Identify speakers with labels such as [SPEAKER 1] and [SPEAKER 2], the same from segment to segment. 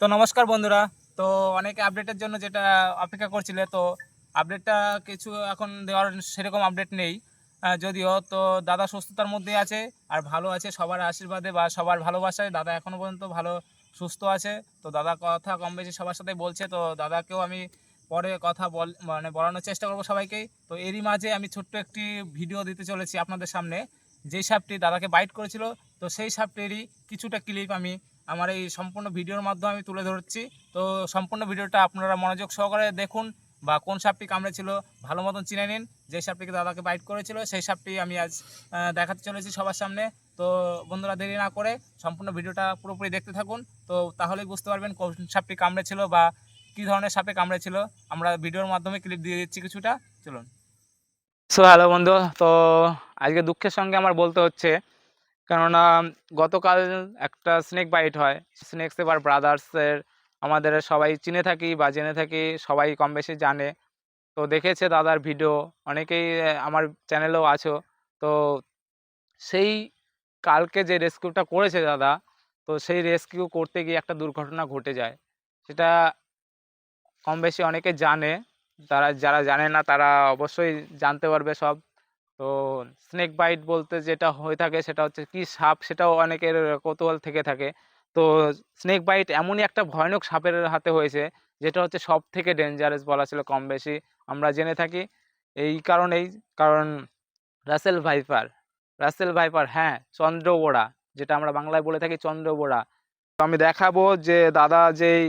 [SPEAKER 1] তো নমস্কার বন্ধুরা। তো অনেকে আপডেটের জন্য যেটা অপেক্ষা করছিলে, তো আপডেটটা কিছু এখন দেওয়ার সেরকম আপডেট নেই। যদিও তো দাদা সুস্থতার মধ্যে আছে আর ভালো আছে সবার আশীর্বাদে বা সবার ভালোবাসায়। দাদা এখনও পর্যন্ত ভালো, সুস্থ আছে। তো দাদা কথা কম বেশি সবার সাথে বলছে, তো দাদাকেও আমি পরে কথা বল মানে বলানোর চেষ্টা করব সবাইকেই। তো এরই মাঝে আমি ছোট্ট একটি ভিডিও দিতে চলেছি আপনাদের সামনে। যেই সাপটি দাদাকে বাইট করেছিল, তো সেই সাপটিরই কিছুটা ক্লিপ আমি আমার এই সম্পূর্ণ ভিডিওর মাধ্যমে আমি তুলে ধরছি। তো সম্পূর্ণ ভিডিওটা আপনারা মনোযোগ সহকারে দেখুন বা কোন সাপটি কামড়েছিল ভালো মতন চিনে নিন। যে সাপটিকে দাদাকে বাইট করেছিল, সেই সাপটি আমি আজ দেখাতে চলেছি সবার সামনে। তো বন্ধুরা, দেরি না করে সম্পূর্ণ ভিডিওটা পুরোপুরি দেখতে থাকুন। তো তাহলেই বুঝতে পারবেন কোন সাপটি কামড়েছিল বা কী ধরনের সাপে কামড়েছিল আমরা ভিডিওর মাধ্যমে ক্লিপ দিয়ে দিচ্ছি কিছুটা। চলুন। সো হ্যালো বন্ধু। তো আজকে দুঃখের সঙ্গে আমার বলতে হচ্ছে কেননা, গতকাল একটা স্নেক বাইট হয়। স্নেক সেভার ব্রাদার্সের আমাদের সবাই চিনে থাকি বা জেনে থাকি, সবাই কম বেশি জানে। তো দেখেছে দাদার ভিডিও অনেকেই আমার চ্যানেলেও আছো। তো সেই কালকে যে রেস্কিউটা করেছে দাদা, তো সেই রেস্কিউ করতে গিয়ে একটা দুর্ঘটনা ঘটে যায়। সেটা কম বেশি অনেকে জানে। তারা, যারা জানে না, তারা অবশ্যই জানতে পারবে সব। তো স্নেক বাইট বলতে যেটা হয়ে থাকে সেটা হচ্ছে কি সাপ সেটাও অনেকের কৌতূহল থেকে থাকে। তো স্নেক বাইট এমনই একটা ভয়ানক সাপের হাতে হয়েছে যেটা হচ্ছে সব থেকে ডেঞ্জারাস বলা ছিল কম বেশি। আমরা জেনে থাকি এই কারণেই, কারণ রাসেল ভাইপার রাসেল ভাইপার হ্যাঁ চন্দ্রবোড়া, যেটা আমরা বাংলায় বলে থাকি চন্দ্রবোড়া। তো আমি দেখাবো যে দাদা যেই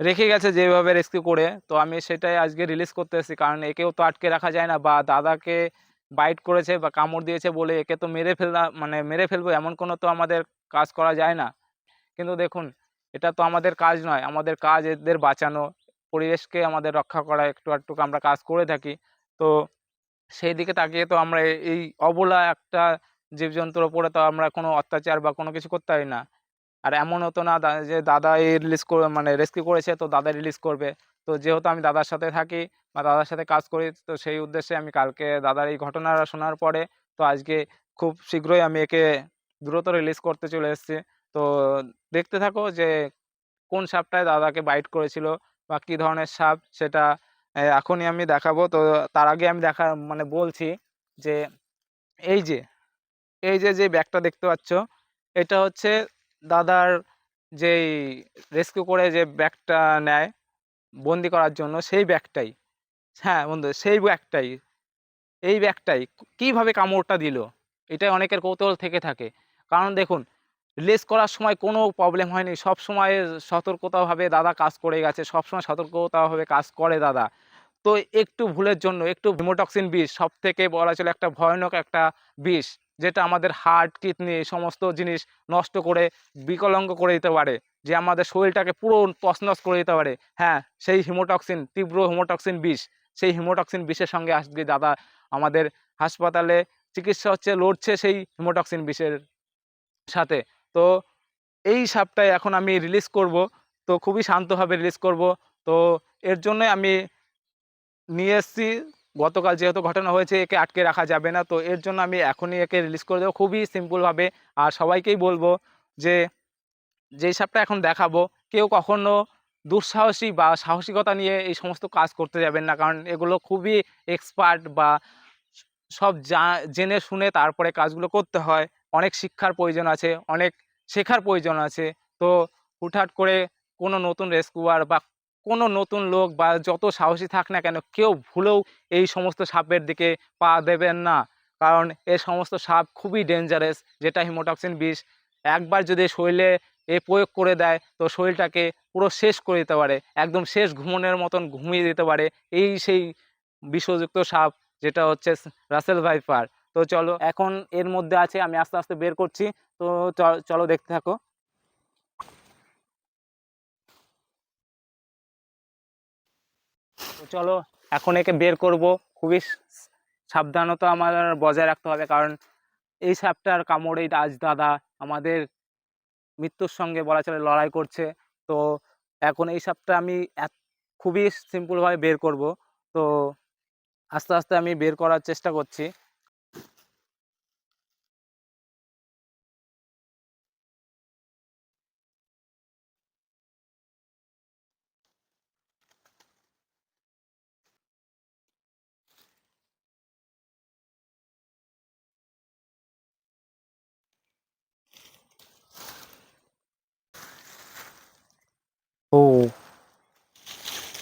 [SPEAKER 1] রেখে গেছে যেভাবে রেস্কিউ করে, তো আমি সেটাই আজকে রিলিজ করতে এসেছি, কারণ একেও তো আটকে রাখা যায় না বা দাদাকে বাইট করেছে বা কামড় দিয়েছে বলে একে তো মেরে ফেলা মানে মেরে ফেলব এমন কোনো তো আমাদের কাজ করা যায় না। কিন্তু দেখুন, এটা তো আমাদের কাজ নয়। আমাদের কাজ এদের বাঁচানো, পরিবেশকে আমাদের রক্ষা করা, একটু একটু আমরা কাজ করে থাকি। তো সেই দিকে তাকিয়ে তো আমরা এই অবলা একটা জীবজন্তুর ওপরে তো আমরা কোনো অত্যাচার বা কোনো কিছু করতে পারি না। আর এমন হতো না যে দাদা এই রিলিজ করে মানে রেস্কিউ করেছে, তো দাদা রিলিজ করবে। তো যেহেতু আমি দাদার সাথে থাকি বা দাদার সাথে কাজ করি, তো সেই উদ্দেশ্যে আমি কালকে দাদার এই ঘটনাটা শোনার পরে, তো আজকে খুব শীঘ্রই আমি একে দ্রুত রিলিজ করতে চলে এসেছি। তো দেখতে থাকো যে কোন সাপটায় দাদাকে বাইট করেছিল বা কী ধরনের সাপ সেটা এখনই আমি দেখাবো। তো তার আগে আমি দেখা মানে বলছি যে এই যে এই যে যে ব্যাগটা দেখতে পাচ্ছ, এটা হচ্ছে দাদার যেই রেস্কিউ করে যে ব্যাগটা নেয় বন্দি করার জন্য সেই ব্যাগটাই। হ্যাঁ বন্ধু, সেই ব্যাগটাই। এই ব্যাগটাই। কীভাবে কামড়টা দিল? এটাই অনেকের কৌতূহল থেকে থাকে। কারণ দেখুন, রিলিজ করার সময় কোনো প্রবলেম হয়নি। সব সময় সতর্কতাভাবে দাদা কাজ করে গেছে। সব সময় সতর্কতাভাবে কাজ করে দাদা। তো একটু ভুলের জন্য, একটু হিমোটক্সিন বিষ সব থেকে বলা চলে একটা ভয়ানক একটা বিষ, যেটা আমাদের হার্ট, কিডনি সমস্ত জিনিস নষ্ট করে বিকলাঙ্গ করে দিতে পারে। যে আমাদের শরীরটাকে পুরো তছনছ করে দিতে পারে। হ্যাঁ সেই হিমোটক্সিন, তীব্র হিমোটক্সিন বিষ, সেই হিমোটক্সিন বিষের সঙ্গে আজকে দাদা আমাদের হাসপাতালে চিকিৎসা হচ্ছে, লড়ছে সেই হিমোটক্সিন বিষের সাথে। তো এই সাপটাই এখন আমি রিলিজ করব। তো খুবই শান্তভাবে রিলিজ করব। তো এর জন্য আমি নিয়ে এসেছি। গতকাল যেহেতু ঘটনা হয়েছে, একে আটকে রাখা যাবে না। তো এর জন্য আমি এখনই একে রিলিজ করে দেবো। খুবই সিম্পলভাবে আর সবাইকেই বলব যে যেই সাপটা এখন দেখাবো, কেউ কখনো দুঃসাহসী বা সাহসিকতা নিয়ে এই সমস্ত কাজ করতে যাবেন না। কারণ এগুলো খুবই এক্সপার্ট বা সব জা, জেনে শুনে তারপরে কাজগুলো করতে হয়। অনেক শিক্ষার প্রয়োজন আছে, অনেক শেখার প্রয়োজন আছে। তো হুটহাট করে কোনো নতুন রেস্কিউয়ার বা কোনো নতুন লোক বা যত সাহসী থাক না কেন, কেউ ভুলেও এই সমস্ত সাপের দিকে পা দেবেন না। কারণ এ সমস্ত সাপ খুবই ডেঞ্জারাস যেটা হিমোটক্সিন বিষ। একবার যদি শরীরে এ প্রয়োগ করে দেয়। তো শরীরটাকে পুরো শেষ করে দিতে পারে। একদম শেষ ঘুমনের মতন ঘুমিয়ে দিতে পারে। এই সেই বিষযুক্ত সাপ যেটা হচ্ছে রাসেল ভাইপার। তো চলো, এখন এর মধ্যে আছে, আমি আস্তে আস্তে বের করছি। তো চলো দেখতে থাকো। তো চলো, এখন একে বের করব। খুবই সাবধানতা আমার বজায় রাখতে হবে। কারণ এই সাপটার কামড়েই আজ দাদা আমাদের মৃত্যুর সঙ্গে বলা চলে লড়াই করছে। তো এখন এই সাপটা আমি খুবই সিম্পলভাবে বের করব। তো আস্তে আস্তে আমি বের করার চেষ্টা করছি।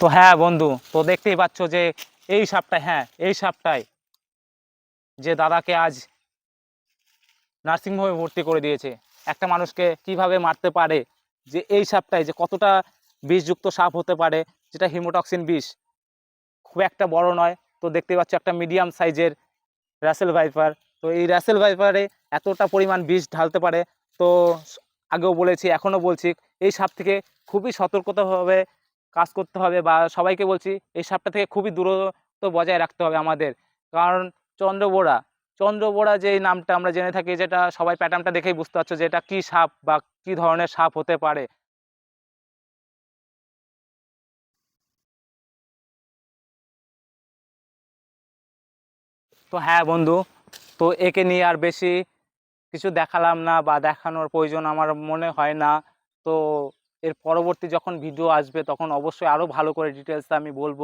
[SPEAKER 1] তো হ্যাঁ বন্ধু, তো দেখতেই পাচ্ছ যে এই সাপটায় হ্যাঁ এই সাপটায় যে দাদাকে আজ নার্সিংহোমে ভর্তি করে দিয়েছে। একটা মানুষকে কীভাবে মারতে পারে, যে এই সাপটায় যে কতটা বিষযুক্ত সাপ হতে পারে, যেটা হিমোটক্সিন বিষ, খুব একটা বড় নয়। তো দেখতে পাচ্ছ একটা মিডিয়াম সাইজের র্যাসেল ভাইপার। তো এই র্যাসেল ভাইপারে এতটা পরিমাণ বিষ ঢালতে পারে, তো আগেও বলেছি, এখনও বলছি, এই সাপ থেকে খুবই সতর্কতাভাবে কাজ করতে হবে বা সবাইকে বলছি, এই সাপটা থেকে খুবই দূরত্ব বজায় রাখতে হবে আমাদের। কারণ চন্দ্রবোড়া চন্দ্রবোড়া যে নামটা আমরা জেনে থাকি, যেটা সবাই প্যাটার্নটা দেখেই বুঝতে পারছ যে এটা কী সাপ বা কী ধরনের সাপ হতে পারে। তো হ্যাঁ বন্ধু, তো একে নিয়ে আর বেশি কিছু দেখালাম না বা দেখানোর প্রয়োজন আমার মনে হয় না। তো এর পরবর্তী যখন ভিডিও আসবে, তখন অবশ্যই আরও ভালো করে ডিটেলসটা আমি বলব।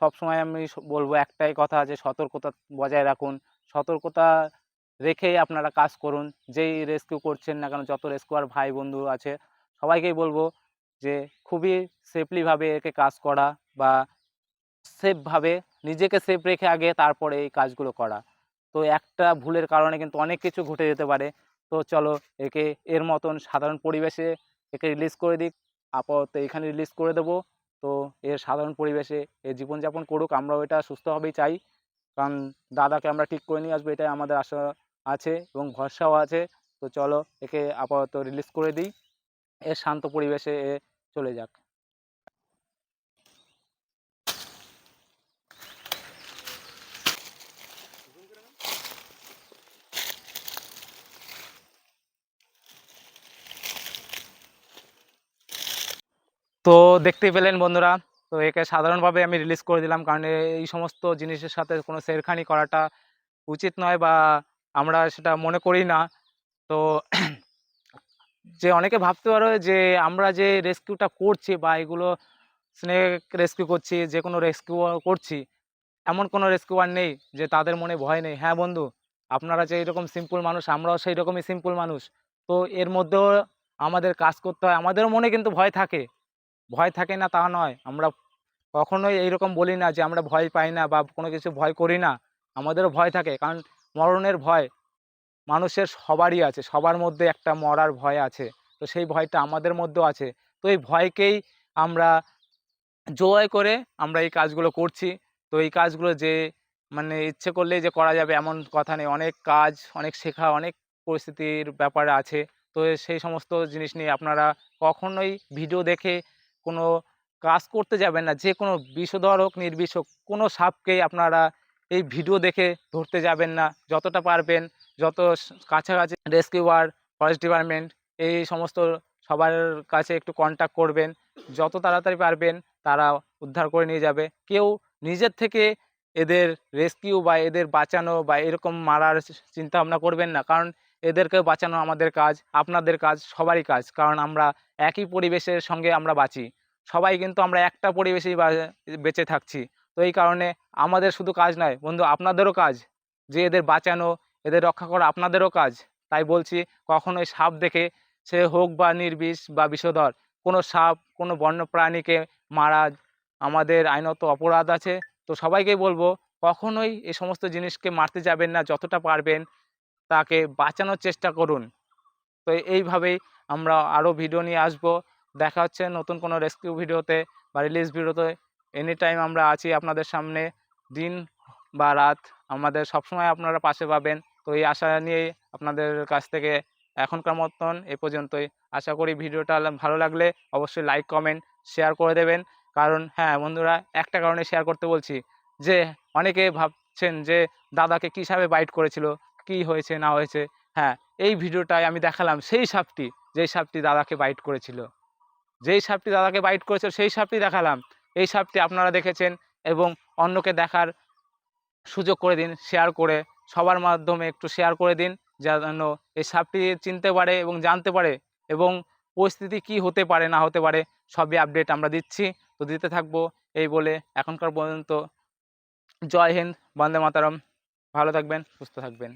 [SPEAKER 1] সবসময় আমি বলব একটাই কথা যে, সতর্কতা বজায় রাখুন। সতর্কতা রেখেই আপনারা কাজ করুন। যেই রেস্কিউ করছেন না কেন, যত রেস্কিউয়ার ভাই বন্ধু আছে, সবাইকেই বলব যে, খুবই সেফলিভাবে একে কাজ করা বা সেফভাবে নিজেকে সেফ রেখে আগে তারপরে এই কাজগুলো করা। তো একটা ভুলের কারণে কিন্তু অনেক কিছু ঘটে যেতে পারে। তো চলো একে এর মতন সাধারণ পরিবেশে একে রিলিজ করে দিক। আপাতত এখানে রিলিজ করে দেবো। তো এর সাধারণ পরিবেশে এ জীবনযাপন করুক, আমরাও এটা সুস্থভাবেই চাই। কারণ দাদাকে আমরা ঠিক করে নিয়ে আসব, এটাই আমাদের আশা আছে এবং ভরসাও আছে। তো চলো একে আপাতত রিলিজ করে দিই। এর শান্ত পরিবেশে এ চলে যাক। তো দেখতেই পেলেন বন্ধুরা, তো একে সাধারণভাবে আমি রিলিজ করে দিলাম কারণ এই সমস্ত জিনিসের সাথে কোনো শেরখানি করাটা উচিত নয় বা আমরা সেটা মনে করি না। তো যে অনেকে ভাবতে পারো যে আমরা যে রেস্কিউটা করছি বা এগুলো স্নেক রেস্কিউ করছি, যে কোনো রেস্কিউ করছি, এমন কোনো রেস্কিউয়ার নেই যে তাদের মনে ভয় নেই। হ্যাঁ বন্ধু, আপনারা যে এরকম সিম্পল মানুষ, আমরাও সেই রকমই সিম্পল মানুষ। তো এর মধ্যেও আমাদের কাজ করতে হয়। আমাদেরও মনে কিন্তু ভয় থাকে। ভয় থাকে না তা নয়। আমরা কখনোই এইরকম বলি না যে আমরা ভয় পাই না বা কোনো কিছু ভয় করি না। আমাদেরও ভয় থাকে কারণ মরণের ভয় মানুষের সবারই আছে, সবার মধ্যে একটা মরার ভয় আছে। তো সেই ভয়টা আমাদের মধ্যেও আছে। তো এই ভয়কেই আমরা জয় করে আমরা এই কাজগুলো করছি। তো এই কাজগুলো যে মানে ইচ্ছে করলেই যে করা যাবে এমন কথা নেই। অনেক কাজ, অনেক শেখা, অনেক পরিস্থিতির ব্যাপার আছে। তো সেই সমস্ত জিনিস নিয়ে আপনারা কখনোই ভিডিও দেখে কোনো কাজ করতে যাবেন না, যে কোনো বিষধর হোক, নির্বিষ হোক, কোনো সাপকেই আপনারা এই ভিডিও দেখে ধরতে যাবেন না। যতটা পারবেন, যত কাছাকাছি রেস্কিউয়ার, ফরেস্ট ডিপার্টমেন্ট, এই সমস্ত সবার কাছে একটু কন্ট্যাক্ট করবেন। যত তাড়াতাড়ি পারবেন, তারা উদ্ধার করে নিয়ে যাবে। কেউ নিজের থেকে এদের রেস্কিউ বা এদের বাঁচানো বা এরকম মারার চিন্তা ভাবনা করবেন না। কারণ এদেরকে বাঁচানো আমাদের কাজ, আপনাদের কাজ, সবারই কাজ। কারণ আমরা একই পরিবেশের সঙ্গে আমরা বাঁচি। সবাই কিন্তু আমরা একটা পরিবেশেই বেঁচে থাকছি। তো এই কারণে আমাদের শুধু কাজ নয়, বন্ধু আপনাদেরও কাজ। যে এদের বাঁচানো, এদের রক্ষা করা আপনাদেরও কাজ। তাই বলছি কখনোই সাপ দেখে সে হোক বা নির্বিষ বা বিষধর, কোনো সাপ, কোনো বন্য প্রাণীকে মারা আমাদের আইনত অপরাধ আছে। তো সবাইকেই বলব কখনোই এই সমস্ত জিনিসকে মারতে যাবেন না, যতটা পারবেন তাকে বাঁচানোর চেষ্টা করুন। তো এইভাবেই আমরা আরও ভিডিও নিয়ে আসব। দেখা হচ্ছে নতুন কোনো রেস্কিউ ভিডিওতে বা রিলিজ ভিডিওতে। এনি টাইম আমরা আছি আপনাদের সামনে দিন বা রাত, আমাদের সবসময় আপনারা পাশে পাবেন। তো এই আশা নিয়েই আপনাদের কাছ থেকে এখনকার মতন এ পর্যন্তই। আশা করি ভিডিওটা ভালো লাগলে অবশ্যই লাইক কমেন্ট শেয়ার করে দেবেন। কারণ হ্যাঁ বন্ধুরা, একটা কারণে শেয়ার করতে বলছি যে, অনেকে ভাবছেন যে, দাদাকে কী সাপে বাইট করেছিল, কী হয়েছে, না হয়েছে? হ্যাঁ এই ভিডিওটায় আমি দেখালাম সেই সাপটি, যেই সাপটি দাদাকে বাইট করেছিল। যেই সাপটি দাদাকে বাইট করেছিল, সেই সাপটি দেখালাম। এই সাপটি আপনারা দেখেছেন এবং অন্যকে দেখার সুযোগ করে দিন শেয়ার করে, সবার মাধ্যমে একটু শেয়ার করে দিন, যেন এই সাপটি চিনতে পারে এবং জানতে পারে এবং পরিস্থিতি কি হতে পারে, না হতে পারে, সবই আপডেট আমরা দিচ্ছি। তো দিতে থাকব এই বলে এখনকার পর্যন্ত। জয় হিন্দ, বন্দে মাতারম। ভালো থাকবেন, সুস্থ থাকবেন।